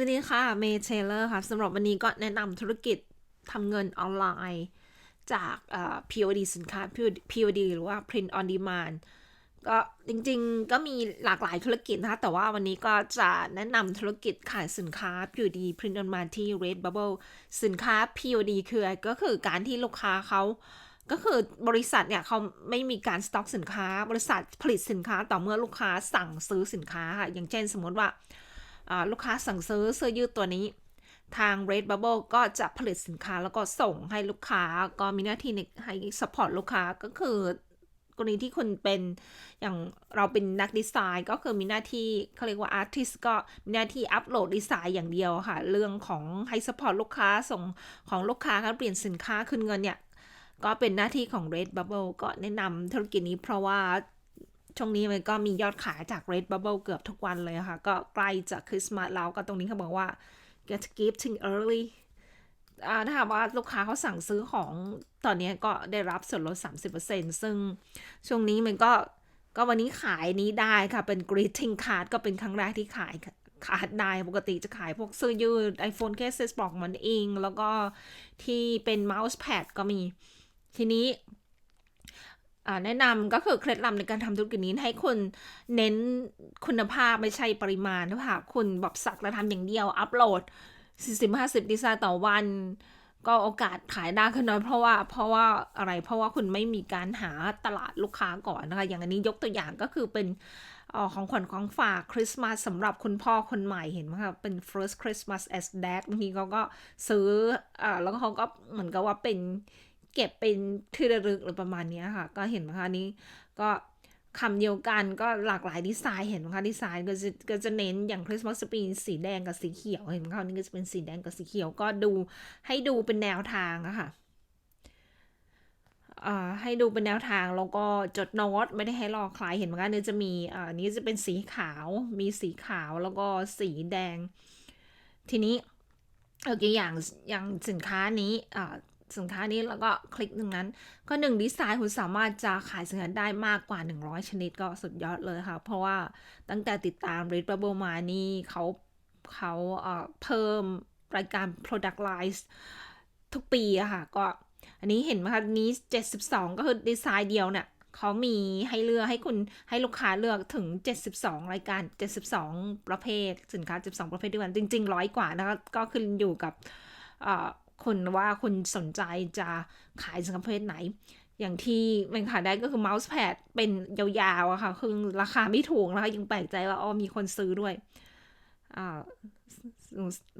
วัสดีค่ะ เมย์เทเลอร์ค่ะสำหรับวันนี้ก็แนะนำธุรกิจทำเงินออนไลน์จากเอ่อ POD สินค้า POD หรือว่า Print on Demand ก็จริงๆก็มีหลากหลายธุรกิจนะคะแต่ว่าวันนี้ก็จะแนะนำธุรกิจขายสินค้า POD Print on Demand ที่ Redbubble สินค้า POD คืออะไรก็คือการที่ลูกค้าเขาก็คือบริษัทเนี่ยเขาไม่มีการสต็อกสินค้า บริษัทผลิตสินค้าต่อเมื่อลูกค้าสั่งซื้อสินค้าค่ะอย่างเช่นสมมติว่า ลูกค้าสั่งซื้อเสื้อยืดตัวนี้ ทาง Redbubble ก็จะผลิตสินค้าแล้วก็ส่งให้ลูกค้าก็มีหน้าที่ในให้ support ลูกค้าก็คือกรณีที่คุณเป็นอย่างเราเป็นนักดีไซน์ก็คือมีหน้าที่เขาเรียกว่า artist ก็มีหน้าที่อัปโหลดดีไซน์อย่างเดียวค่ะ เรื่องของให้ support ลูกค้าส่งของลูกค้าการเปลี่ยนสินค้าคืนเงินเนี่ย ก็เป็นหน้าที่ของ Redbubble ก็แนะนำธุรกิจนี้เพราะว่า ช่วงนี้มันก็มียอดขายจาก Redbubble เกือบทุกวันเลยค่ะ ก็ใกล้จะคริสต์มาสแล้วก็ตรงนี้เขาบอกว่า get gifting early อ่ถ้าหากว่าลูกค้าเขาสั่งซื้อของตอนนี้ก็ได้รับส่วนลด 30%ซึ่งช่วงนี้มันก็ก็วันนี้ขายนี้ได้ค่ะ เป็น greeting card ก็เป็นครั้งแรกที่ขายขาดได้ปกติจะขายพวกเสื้อยืด iPhone cases ปลอกมันเอง แล้วก็ที่เป็น mouse pad ก็มี ทีนี้ แนะนำก็คือเคล็ดลับในการทำธุรกิจนี้ให้คุณเน้นคุณภาพไม่ใช่ปริมาณนะคะคุณแบบสักแล้วทำอย่างเดียว อัปโหลด 40-50 ดีไซน์ต่อวัน ก็โอกาสขายได้ขึ้นน้อยเพราะว่าเพราะว่าอะไรเพราะว่าคุณไม่มีการหาตลาดลูกค้าก่อนนะคะ อย่างอันนี้ยกตัวอย่างก็คือเป็นอของขวัญของฝากคริสต์มาสสำหรับคุณพ่อคนใหม่เห็นไหมคะเป็น first Christmas as dad บางทีเขาก็ซื้ออแล้วก็เขาก็เหมือนกับว่าเป็น เก็บเป็นที่ระลึกหรือประมาณนี้ค่ะ ก็เห็นไหมคะนี้ก็คำเดียวกันก็หลากหลายดีไซน์เห็นไหมคะดีไซน์ก็จะก็จะเน้นอย่างคริสต์มาสป็นสีแดงกับสีเขียวเห็นไหมคะนี่ก็จะเป็นสีแดงกับสีเขียวก็ดูให้ดูเป็นแนวทางอะค่ะให้ดูเป็นแนวทางแล้วก็จดโน้ตไม่ได้ให้รอใครเห็นไหมคะเนี่ยจะมีอันนี้จะเป็นสีขาวมีสีขาวแล้วก็สีแดง ทีนี้เอาอย่างอย่างสินค้านี้ สินค้านี้แล้วก็คลิกหนึ่งนั้น ก็หนึ่งดีไซน์คุณสามารถจะขายสินค้าได้มากกว่า 100 ชนิดก็สุดยอดเลยค่ะ เพราะว่าตั้งแต่ติดตาม Redbubble มานี่เขาเขาเพิ่มรายการ product line ทุกปีอะค่ะ ก็อันนี้เห็นไหมคะนี้ 72 ก็คือดีไซน์เดียวเนี่ยเขามีให้เลือกให้คุณให้ลูกค้าเลือกถึง 72 รายการ 72 ประเภท สินค้า 72 ประเภทด้วยกันจริง ๆ ร้อยกว่านะคะก็ขึ้นอยู่กับ คุณว่าคุณสนใจจะขายสินค้าประเภทไหน อย่างที่มันขายได้ก็คือเมาส์แพดเป็นยาวๆอะค่ะ คือราคาไม่ถูกนะคะยังแปลกใจว่าอ๋อมีคนซื้อด้วยอ่า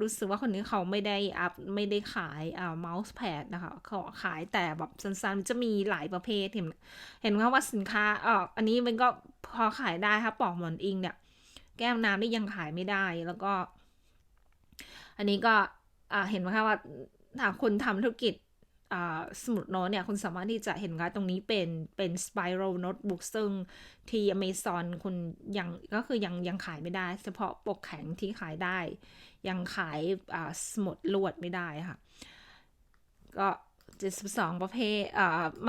รู้สึกว่าคนนี้เขาไม่ได้อัพไม่ได้ขายอ่าเมาส์แพดนะคะเขาขายแต่แบบสั้นๆจะมีหลายประเภท เห็นเห็นว่าสินค้าอ่ออันนี้มันก็พอขายได้ค่ะปอกหมอนอิงเนี่ย แก้วน้ำนี่ยังขายไม่ได้แล้วก็ อันนี้ก็อ่าเห็นไหมคะว่า ถ้าคุณทำธุรกิจสมุดโน้ตเนี่ย คุณสามารถที่จะเห็นว่าตรงนี้เป็นเป็น spiral notebook ซึ่งที่ Amazon คุณยังก็คือยังยังขายไม่ได้ เฉพาะปกแข็งที่ขายได้ ยังขายสมุดลวดไม่ได้ค่ะ ก็72ประเภท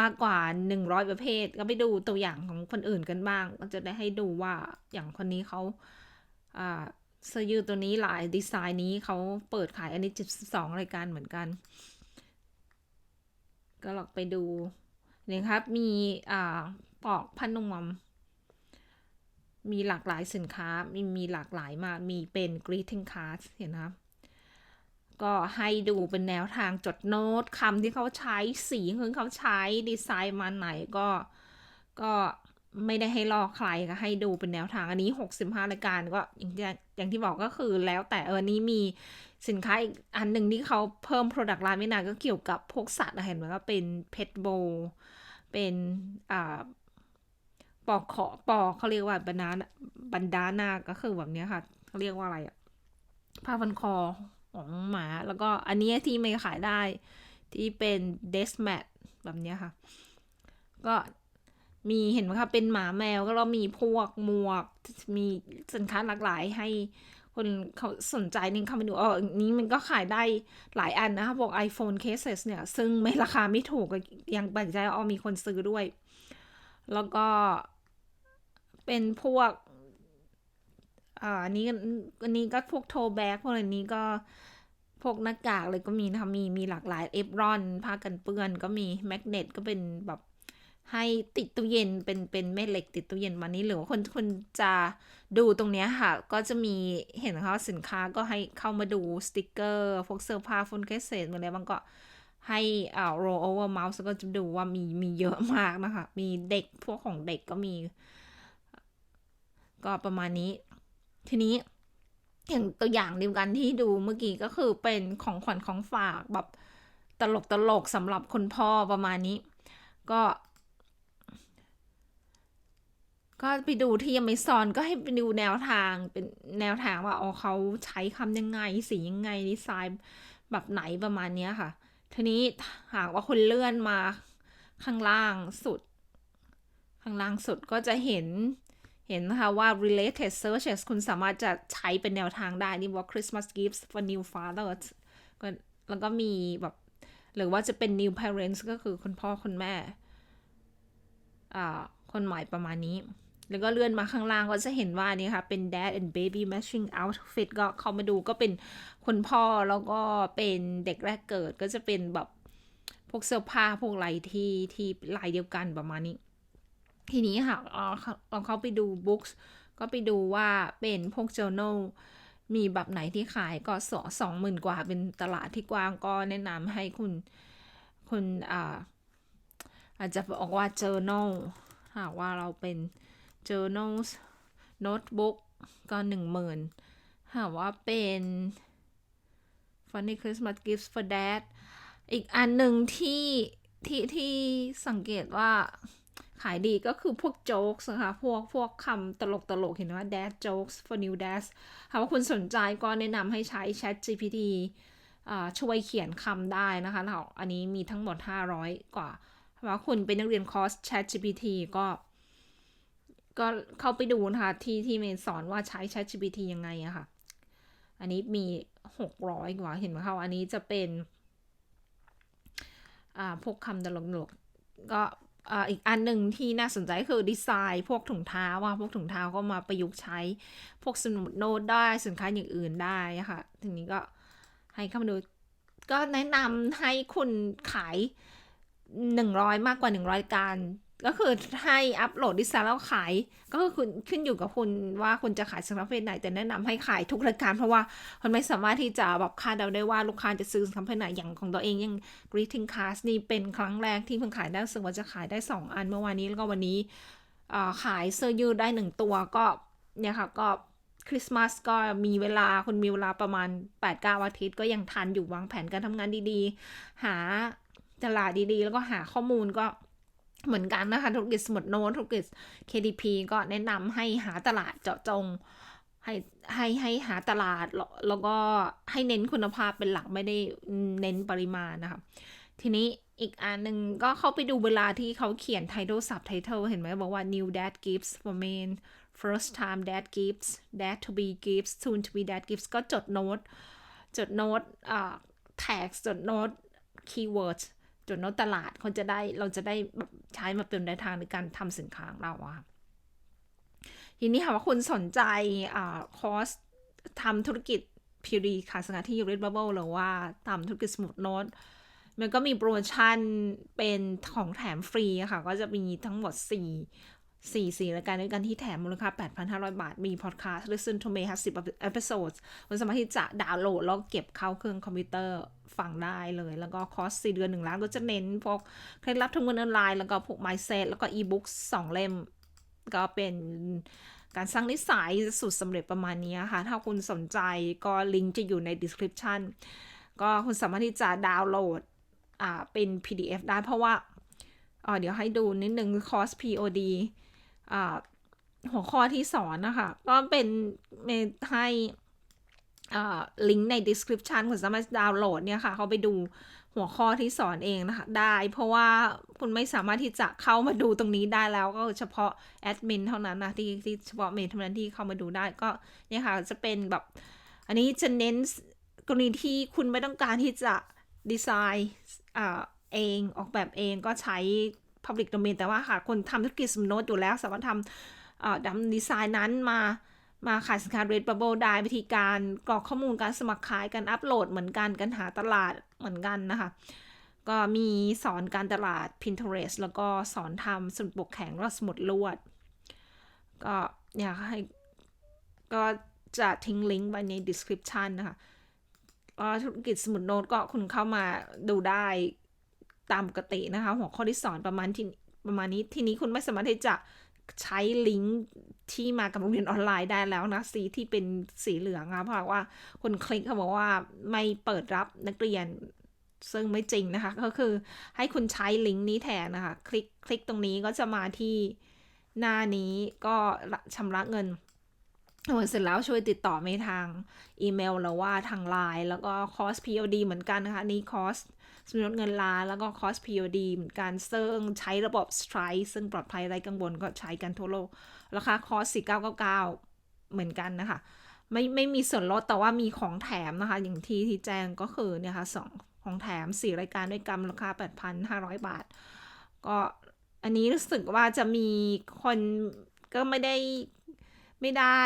มากกว่า 100 ประเภท ก็ไปดูตัวอย่างของคนอื่นกันบ้าง ก็จะได้ให้ดูว่าอย่างคนนี้เขา เสื้อยืดตัวนี้หลายดีไซน์นี้เขาเปิดขายอันนี้72รายการเหมือนกัน ก็ลองไปดูนี่ครับ มีอ่าปอกพันนมมีหลากหลายสินค้า มีมีหลากหลายมาก มีเป็น greeting cards เห็นครับก็ให้ดูเป็นแนวทางจดโน้ตคำที่เขาใช้สีที่เขาใช้ดีไซน์มาไหนก็ก็ไม่ได้ให้ลอกใครก็ให้ดูเป็นแนวทางอันนี้ 65รายการก็อย่าง อย่างที่บอกก็คือแล้วแต่เออนี้มีสินค้าอีกอันหนึ่งที่เขาเพิ่ม Product line ไม่นานก็เกี่ยวกับพวกสัตว์เห็นไหมว่าเป็นเพชรโบเป็นอ่าปอกขอปอกเขาเรียกว่าบรรดาบรรดานาก็คือแบบนี้ค่ะเขาเรียกว่าอะไรอะผ้าพันคอของหมา แล้วก็อันนี้ที่ไม่ขายได้ที่เป็นเดสแมทแบบนี้ค่ะ ก็ มีเห็นไหมคะเป็นหมาแมวก็เรามีพวกหมวก มีสินค้าหลากหลายให้คนเขาสนใจนี่เข้าไปดูอ๋อนี้มันก็ขายได้หลายอันนะคะพวก iPhone cases เนี่ย ซึ่งไม่ราคาไม่ถูกยังแปลกใจอ๋อมีคนซื้อด้วย แล้วก็เป็นพวกอ่าอันนี้อันนี้ก็พวกโทแบ็กพวกอะไรนี้ก็พวกหน้ากากเลยก็มีนะคะมีมีหลากหลายเอฟรอนผ้ากันเปื้อนก็มีแมกเนตก็เป็นแบบ ให้ติดตู้เย็นเป็นเป็นแม่เหล็กติดตู้เย็นมานี้หรือว่าคนคนจะดูตรงเนี้ยค่ะ ก็จะมีเห็นนะคะสินค้าก็ให้เข้ามาดูสติกเกอร์พวกเสื้อผ้าฟอนแคสเซตอะไรบางก็ให้อ่า roll over mouse ก็จะดูว่ามีมีเยอะมากนะคะ มีเด็กพวกของเด็กก็มี ก็ประมาณนี้ ทีนี้อย่างตัวอย่างเดียวกันที่ดูเมื่อกี้ก็คือเป็นของขวัญของฝากแบบตลกตลกสำหรับคนพ่อประมาณนี้ ก็ ก็ไปดูที่ยังไม่ซอนก็ให้ไปดูแนวทางเป็นแนวทางว่าอ๋อเขาใช้คำยังไง สียังไงดีไซน์แบบไหนประมาณนี้ค่ะ ทีนี้หากว่าคุณเลื่อนมาข้างล่างสุด ข้างล่างสุดก็จะเห็นเห็นนะคะว่า related searches คุณสามารถจะใช้เป็นแนวทางได้นี่ว่า Christmas gifts for new fathers ก็แล้วก็มีแบบ หรือว่าจะเป็น new parents ก็คือคุณพ่อคุณแม่ อ่าคนใหม่ประมาณนี้ แล้วก็เลื่อนมาข้างล่างก็จะเห็นว่านี่ค่ะ เป็น dad and baby matching outfit ก็เขามาดูก็เป็นคุณพ่อแล้วก็เป็นเด็กแรกเกิดก็จะเป็นแบบพวกเสื้อผ้าพวกอะไรที่ที่ลายเดียวกันประมาณนี้ ทีนี้ค่ะลองเขาไปดู books ก็ไปดูว่าเป็นพวก journal มีแบบไหนที่ขายก็สองสองหมื่นกว่าเป็นตลาดที่กว้างก็แนะนำให้คุณคุณอ่าอาจจะบอกว่า journal หากว่าเราเป็น journals notebook ก็หนึ่งหมื่นหากว่าเป็น funny Christmas gifts for dad อีกอันหนึ่งที่ที่ที่สังเกตว่าขายดีก็คือพวกโจ๊กนะคะ พวกพวกคำตลกตลกเห็นว่า dad jokes for new dads หากว่าคุณสนใจก็แนะนำให้ใช้ chat GPT ช่วยเขียนคำได้นะคะอันนี้มีทั้งหมด 500 กว่าว่าคุณเป็นนักเรียนคอร์ส chat GPT ก็ ก็เข้าไปดูนะคะที่ที่เมนสอนว่าใช้ chat GPT ยังไงอะค่ะ อันนี้มี600กว่าเห็นไหมคะอันนี้จะเป็น อ่าพวกคำตลกๆก็อีกอันหนึ่งที่น่าสนใจคือดีไซน์ พวกถุงเท้าว่าพวกถุงเท้าก็มาประยุกต์ใช้ พวกสมุดโน้ตได้สินค้าอย่างอื่นได้ค่ะทีนี้ก็ให้เข้ามาดู ก็แนะนำให้คุณขาย 100 มากกว่า 100 การ ก็คือให้อัปโหลดดีไซน์แล้วขาย ก็คือคุณขึ้นอยู่กับคุณว่าคุณจะขายสินค้าประเภทไหน แต่แนะนำให้ขายทุกรายการ เพราะว่าคนไม่สามารถที่จะแบบคาดเดาได้ว่าลูกค้าจะซื้อสินค้าประเภทไหนอย่างของตัวเองอยัง greeting card นี่เป็นครั้งแรกที่เพิ่งขายได้สึกว่าจะขายได้ 2 อันเมื่อวานนี้แล้วก็วันนี้ขายเสื้อยืดได้ 1 ตัวก็เนี่ยค่ะก็คริสต์มาสก็มีเวลาคุณมีเวลาประมาณ8-9อาทิตย์ก็ยังทันอยู่วางแผนการทำงานดีๆ หาตลาดดีๆ แล้วก็หาข้อมูลก็ เหมือนกันนะคะ ธุรกิจสมุดโน้ตธุรกิจ KDP ก็แนะนำให้หาตลาดเจาะจง ให้ให้ให้หาตลาด แล้วก็ให้เน้นคุณภาพเป็นหลักไม่ได้เน้นปริมาณนะคะ ทีนี้อีกอันหนึ่งก็เข้าไปดูเวลาที่เขาเขียน title subtitle เห็นไหมบอกว่า new dad gives for men first time dad gives dad to be gives soon to be dad gives ก็จดโน้ต จดโน้ตอ่า tags จดโน้ต keywords จนนอตตลาดเขาจะได้เราจะได้แบบใช้มาเป็นแนวทางในการทำสินค้าของเราอะทีนี้ค่ะว่าคุณสนใจอ่าคอร์สทำธุรกิจพิรีขายสินค้าที่ยูริสบับเบิลหรือว่าทำธุรกิจสมุดโน้ตมันก็มีโปรโมชั่นเป็นของแถมฟรีค่ะ ก็จะมีทั้งหมด 4 4 4รายการด้วยกันที่แถมมูลค่า 8,500 บาท มีพอดแคสต์ Listen to me 10 episodes คุณสามารถที่จะดาวน์โหลด แล้วเก็บเข้าเครื่องคอมพิวเตอร์ฟังได้เลย แล้วก็คอร์ส 4 เดือน 1 ล้านก็จะเน้นพวกเคล็ดลับทำเงินออนไลน์ แล้วก็พวก mindset แล้วก็ e-book 2 เล่ม ก็เป็นการสร้างนิสัยสุดสำเร็จประมาณนี้ค่ะ ถ้าคุณสนใจก็ลิงก์จะอยู่ใน description ก็คุณสามารถที่จะดาวน์โหลดอ่าเป็น PDF ได้เพราะว่าอ่าเดี๋ยวให้ดูนิดนึงคอร์ส POD หัวข้อที่สอนนะคะ ก็เป็นให้ลิงก์ใน description คุณสามารถดาวน์โหลดเนี่ยค่ะ เขาไปดูหัวข้อที่สอนเองนะคะ ได้ เพราะว่าคุณไม่สามารถที่จะเข้ามาดูตรงนี้ได้แล้วก็เฉพาะแอดมินเท่านั้นนะที่ที่เฉพาะเมนเท่านั้นที่เข้ามาดูได้ก็เนี่ยค่ะ จะเป็นแบบ อันนี้จะเน้นกรณีที่คุณไม่ต้องการที่จะดีไซน์เองออกแบบเองก็ใช้ Public Domain แต่ว่าค่ะคนทำธุรกิจสมโนตอยู่แล้ว สามารถทำดำดีไซน์นั้นมามาขายสินค้า Redbubble ได้วิธีการกรอกข้อมูลการสมัครขายการอัปโหลดเหมือนกันการหาตลาดเหมือนกันนะคะ ก็มีสอนการตลาด Pinterest แล้วก็สอนทำสมุดปกแข็งและสมุดลวด ก็อยากให้ก็จะทิ้งลิงก์ไว้ใน description นะคะธุรกิจสมุดโน้ตก็คุณเข้ามาดูได้ ตามปกตินะคะ หัวข้อที่สอนประมาณที่ประมาณนี้ทีนี้คุณไม่สามารถที่จะใช้ลิงก์ที่มากับโรงเรียนออนไลน์ได้แล้วนะ สีที่เป็นสีเหลืองนะเพราะว่าคนคลิกเขาบอกว่าไม่เปิดรับนักเรียนซึ่งไม่จริงนะคะ ก็คือให้คุณใช้ลิงก์นี้แทนนะคะ คลิกคลิกตรงนี้ก็จะมาที่หน้านี้ก็ชำระเงินเสร็จแล้วช่วยติดต่อไปทางอีเมลหรือว่าทางไลน์แล้วก็คอส POD เหมือนกันนะคะนี่คอส สมรสเงินล้านแล้วก็คอส POD เหมือนกันซึ่งใช้ระบบ Stripe ซึ่งปลอดภัยไร้กังวลก็ใช้กันทั่วโลก ราคาคอส4999 เหมือนกันนะคะ ไม่ไม่มีส่วนลดแต่ว่ามีของแถมนะคะ อย่างที่ที่แจ้งก็คือเนี่ยค่ะสองของแถม 4 รายการด้วยกันราคา 8,500 บาท ก็อันนี้รู้สึกว่าจะมีคนก็ไม่ได้ไม่ได้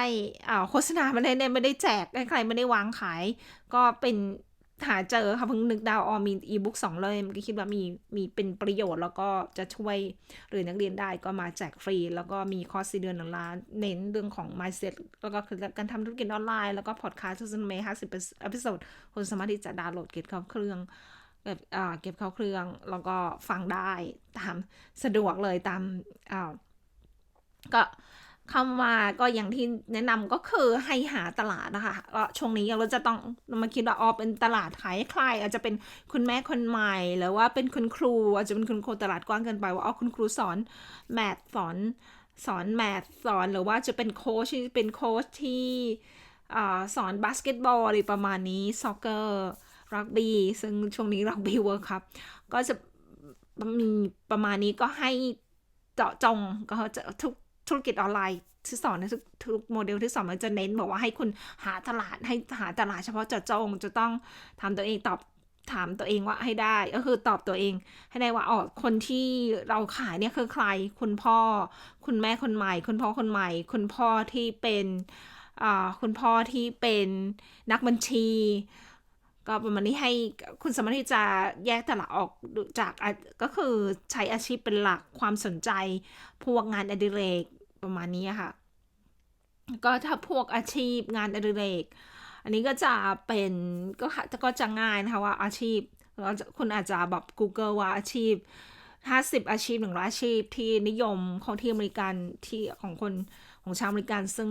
อ่าโฆษณาไม่ได้ไม่ได้แจกใครไม่ได้วางขาย ก็เป็น หาเจอค่ะเพิ่งนึกดาวออมีอีบุ๊กสองเลยมันก็คิดว่ามีมีเป็นประโยชน์ แล้วก็จะช่วยหรือนักเรียนได้ก็มาแจกฟรี แล้วก็มีคอร์สสี่เดือนหนึ่งล้านเน้นเรื่องของ mindset แล้วก็คือการทำธุรกิจออนไลน์แล้วก็พอดคาสต์ทุกสัปดาห์ห้าสิบเอพิโซดคุณสามารถที่จะดาวน์โหลดเก็บเข้าเครื่องแบบอ่าเก็บเข้าเครื่อง แล้วก็ฟังได้ตามสะดวกเลยตามอ่าก็ คำว่าก็อย่างที่แนะนำก็คือให้หาตลาดนะคะช่วงนี้เราจะต้องมาคิดว่าอ๋อเป็นตลาดขายใครอาจจะเป็นคุณแม่คนใหม่หรือว่าเป็นคุณครู อาจจะเป็นคุณครูตลาดกว้างเกินไปว่าอ๋อคุณครูสอนแมทสอนสอนแมทสอนหรือว่าจะเป็นโค้ชเป็นโค้ชที่สอนบาสเกตบอลอะไรประมาณนี้ซ็อกเกอร์รักบี้ซึ่งช่วงนี้รักบี้เวิร์คครับก็จะมีประมาณนี้ก็ให้เจาะจงก็จะทุก ธุรกิจออนไลน์ที่สอนทุกโมเดลที่สอนมันจะเน้นบอกว่าให้คุณหาตลาดให้หาตลาดเฉพาะเจาะจงจะต้องทำตัวเองตอบถามตัวเองว่าให้ได้ ก็คือตอบตัวเอง ให้ได้ว่าอ๋อคนที่เราขายเนี่ยคือใคร คุณพ่อ คุณแม่คนใหม่ คุณพ่อคนใหม่ คุณพ่อที่เป็นอ่าคุณพ่อที่เป็นนักบัญชี ก็ประมาณนี้ให้คุณสามารถที่จะแยกตลาดออกจากก็คือใช้อาชีพเป็นหลักความสนใจ พวกงานอดิเรกประมาณนี้ค่ะ ก็ถ้าพวกอาชีพงานอดิเรก อันนี้ก็จะเป็นก็ก็จะง่ายนะคะว่าอาชีพคุณอาจจะแบบ Google ว่าอาชีพ 50 อาชีพหนึ่งร้อยอาชีพที่นิยมของที่อเมริกันที่ของคนของชาวอเมริกันซึ่ง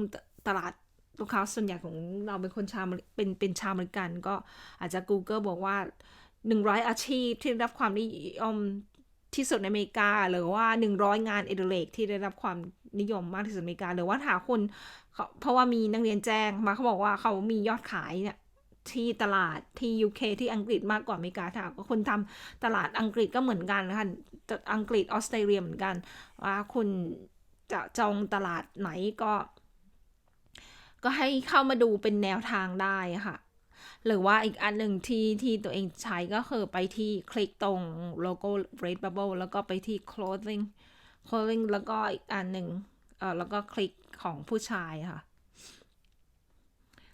ตลาด ลูกค้าส่วนใหญ่ของเราเป็นคนชาวเป็นเป็นชาวอเมริกัน ก็อาจจะ Google บอกว่า 100 อาชีพที่ได้รับความนิยมที่สุดในอเมริกา หรือว่า 100 งานเอเดเรกที่ได้รับความนิยมมากที่สุดอเมริกา หรือว่าหาคนเพราะว่ามีนักเรียนแจ้งมาเขาบอกว่าเขามียอดขายเนี่ยที่ตลาดที่ UK ที่อังกฤษมากกว่าอเมริกาถ้าก็คนทำตลาดอังกฤษก็เหมือนกันนะคะอังกฤษออสเตรเลียเหมือนกัน ว่าคุณจะจองตลาดไหนก็ ก็ให้เข้ามาดูเป็นแนวทางได้ค่ะ หรือว่าอีกอันหนึ่งที่ที่ตัวเองใช้ก็คือไปที่คลิกตรงโลโก้ Red Bubble แล้วก็ไปที่ clothing clothing แล้วก็อีกอันหนึ่งเออแล้วก็คลิกของผู้ชายค่ะ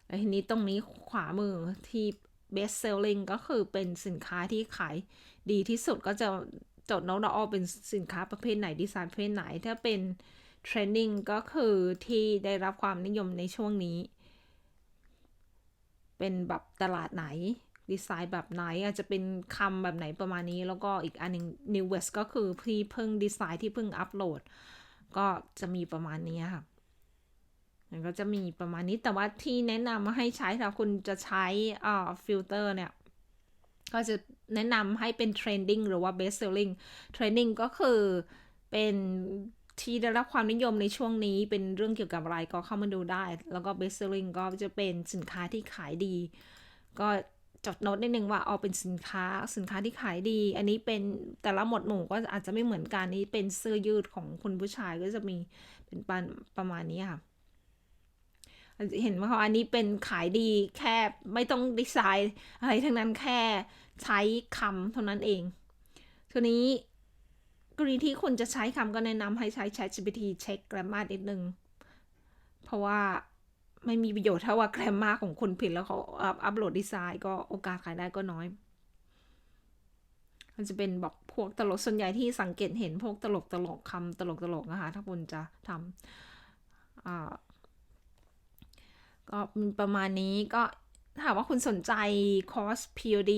แล้วทีนี้ตรงนี้ขวามือที่ best selling ก็คือเป็นสินค้าที่ขายดีที่สุดก็จะจดโน้ตเอาเป็นสินค้าประเภทไหนดีไซน์ประเภทไหน ถ้าเป็น trending ก็คือที่ได้รับความนิยมในช่วงนี้ เป็นแบบตลาดไหน ดีไซน์แบบไหน อาจจะเป็นคำแบบไหนประมาณนี้ แล้วก็อีกอันหนึ่ง New West ก็คือที่เพิ่งดีไซน์ที่เพิ่งอัปโหลด ก็จะมีประมาณนี้ค่ะมันก็จะมีประมาณนี้แต่ว่าที่แนะนำมาให้ใช้ถ้าคุณจะใช้อ่าฟิลเตอร์เนี่ย ก็จะแนะนำให้เป็น trending หรือว่า best selling trending ก็คือเป็น ที่ได้รับความนิยมในช่วงนี้เป็นเรื่องเกี่ยวกับอะไรก็เข้ามาดูได้ แล้วก็ best selling ก็จะเป็นสินค้าที่ขายดี ก็จดโน้ตนิดนึงว่าเอาเป็นสินค้าสินค้าที่ขายดี อันนี้เป็นแต่ละหมวดหมู่ก็อาจจะไม่เหมือนกันนี้เป็นเสื้อยืดของคุณผู้ชายก็จะมีเป็นปประมาณนี้ค่ะเห็นไหมคะอันนี้เป็นขายดีแค่ไม่ต้องดีไซน์อะไรทั้งนั้นแค่ใช้คำเท่านั้นเองทีนี้ กรณีที่คุณจะใช้คำก็แนะนำให้ใช้ ChatGPT เช็ค grammar นิดนึง เพราะว่าไม่มีประโยชน์เท่าว่าแกรมมาของคนผิดแล้วเขาอัพอัพโหลดดีไซน์ก็โอกาสขายได้ก็น้อย มันจะเป็นบอกพวกตลกส่วนใหญ่ที่สังเกตเห็นพวกตลกตลกคำตลกตลกนะคะถ้าคุณจะทำก็มีประมาณนี้ก็ถ้าหากว่าคุณสนใจคอร์ส POD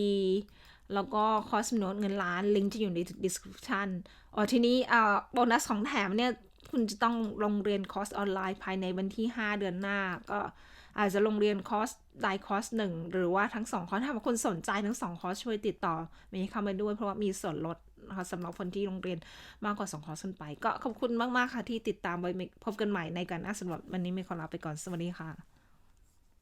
แล้วก็คอร์สโน้ตเงินล้านลิงก์จะอยู่ใน description อ๋อทีนี้อ่าโบนัสของแถมเนี่ยคุณจะต้องลงเรียนคอร์สออนไลน์ภายในวันที่ 5 เดือนหน้า ก็อาจจะลงเรียนคอร์สใดคอร์สหนึ่งหรือว่าทั้งสองคอร์สถ้าคุณสนใจทั้งสองคอร์สช่วยติดต่อเมย์เข้ามาด้วยเพราะว่ามีส่วนลดนะคะสำหรับคนที่โรงเรียนมากกว่าสองคอร์สขึ้นไป ก็ขอบคุณมาก ๆ ค่ะที่ติดตามไว้พบกันใหม่ในการอ่าสำหรับวันนี้เมย์ขอลาไปก่อนสวัสดีค่ะ